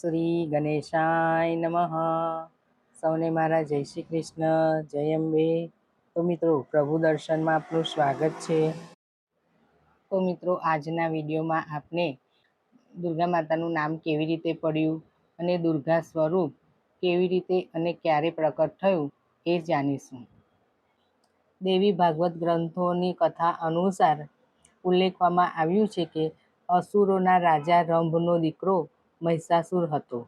શ્રી ગણેશાય નમઃ. સૌને મારા જય શ્રી કૃષ્ણ, જય અંબે. તો મિત્રો, પ્રભુ દર્શનમાં આપનું સ્વાગત છે. તો મિત્રો, આજના વિડીયોમાં આપને દુર્ગા માતાનું નામ કેવી રીતે પડ્યું અને દુર્ગા સ્વરૂપ કેવી રીતે અને ક્યારે પ્રકટ થયું એ જાણીશું. દેવી ભાગવત ગ્રંથોની કથા અનુસાર ઉલ્લેખવામાં આવ્યું છે કે અસુરોના રાજા રંભનો દીકરો મહિષાસુર હતો.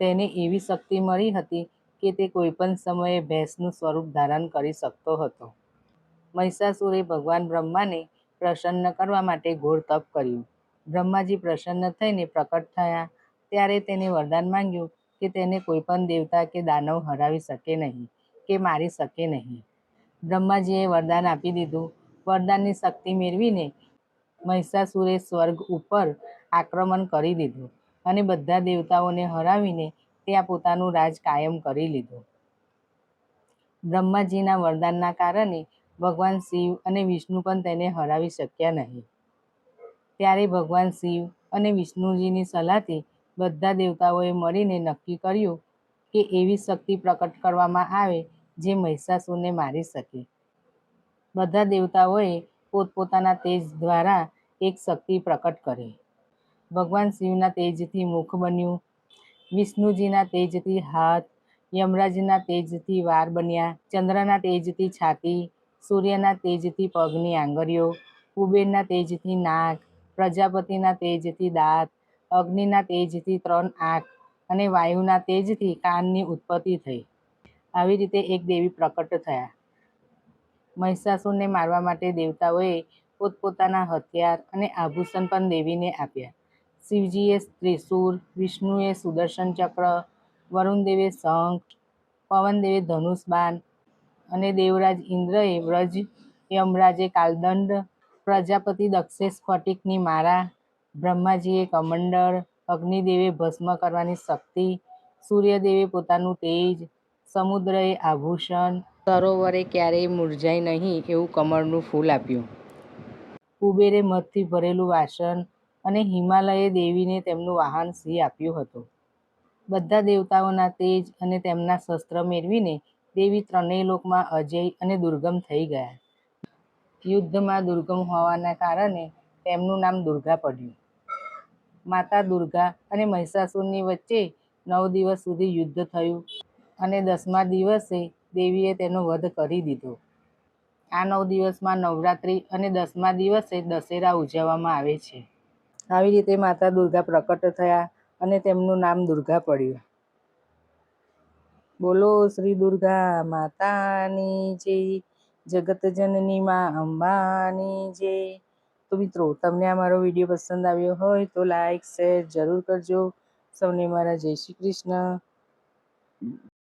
તેને એવી શક્તિ મળી હતી કે તે કોઈપણ સમયે ભેંસનું સ્વરૂપ ધારણ કરી શકતો હતો. મહિષાસુરે ભગવાન બ્રહ્માને પ્રસન્ન કરવા માટે ઘોર તપ કર્યું. બ્રહ્માજી પ્રસન્ન થઈને પ્રકટ થયા. ત્યારે તેને વરદાન માંગ્યું કે તેને કોઈપણ દેવતા કે દાનવ હરાવી શકે નહીં, કે મારી શકે નહીં. બ્રહ્માજીએ વરદાન આપી દીધું. વરદાનની શક્તિ મેળવીને મહિષાસુરે સ્વર્ગ ઉપર આક્રમણ કરી દીધું. અને બધા દેવતાઓને હરાવીને ત્યાં પોતાનું રાજ કાયમ કરી લીધું. બ્રહ્માજીના વરદાનના કારણે ભગવાન શિવ અને વિષ્ણુ પણ તેને હરાવી શક્યા નહીં. ત્યારે ભગવાન શિવ અને વિષ્ણુજીની સલાહથી બધા દેવતાઓએ મળીને નક્કી કર્યું કે એવી શક્તિ પ્રકટ કરવામાં આવે જે મહિષાસુરને મારી શકે. બધા દેવતાઓએ પોતપોતાના તેજ દ્વારા એક શક્તિ પ્રકટ કરી. ભગવાન શિવના તેજથી મુખ બન્યું. વિષ્ણુજીના તેજથી હાથ, યમરાજના તેજથી વાર બન્યા, ચંદ્રના તેજથી છાતી, સૂર્યના તેજથી પગની આંગળીઓ, કુબેરના તેજથી નાક, પ્રજાપતિના તેજથી દાંત, અગ્નિના તેજથી ત્રણ આંખ અને વાયુના તેજથી કાનની ઉત્પત્તિ થઈ. આવી રીતે એક દેવી પ્રકટ થયા. મહિષાસુરને મારવા માટે દેવતાઓએ પોતપોતાના હથિયાર અને આભૂષણ પણ દેવીને આપ્યા. શિવજીએ ત્રિશૂર વિષ્ણુએ સુદર્શન ચક્ર, વરુણદેવે શંખ, પવનદેવે ધનુષબાન અને દેવરાજ ઇન્દ્રએ વ્રજ, યમરાજે કાલદંડ, પ્રજાપતિ દક્ષે સ્ફટિકની મારા, બ્રહ્માજીએ કમંડળ, અગ્નિદેવે ભસ્મ કરવાની શક્તિ, સૂર્યદેવે પોતાનું તેજ, સમુદ્રએ આભૂષણ. સરોવરે ક્યારેય મુરઝાય નહીં એવું કમળનું ફૂલ આપ્યું. કુબેરે મધથી ભરેલું વાસણ અને હિમાલયે દેવીને તેમનું વાહન સિંહ આપ્યું હતું. બધા દેવતાઓના તેજ અને તેમના શસ્ત્ર મેળવીને દેવી ત્રણેય લોકમાં અજય અને દુર્ગમ થઈ ગયા. યુદ્ધમાં દુર્ગમ હોવાના કારણે તેમનું નામ દુર્ગા પડ્યું. માતા દુર્ગા અને મહિષાસુરની વચ્ચે નવ દિવસ સુધી યુદ્ધ થયું અને દસમા દિવસે દેવીએ તેનો વધ કરી દીધો. આ નવ દિવસમાં નવરાત્રિ અને દસમા દિવસે દશેરા ઉજવવામાં આવે છે. આવી રીતે માતા દુર્ગા પ્રકટ થયા અને તેમનું નામ દુર્ગા પડ્યું. બોલો શ્રી દુર્ગા, માતાની જય, જગત જનની માં અંબાની જય. તો મિત્રો, તમને આ મારો વીડિયો પસંદ આવ્યો હોય તો લાઈક, શેર જરૂર કરજો. સૌને મારા જય શ્રી કૃષ્ણ.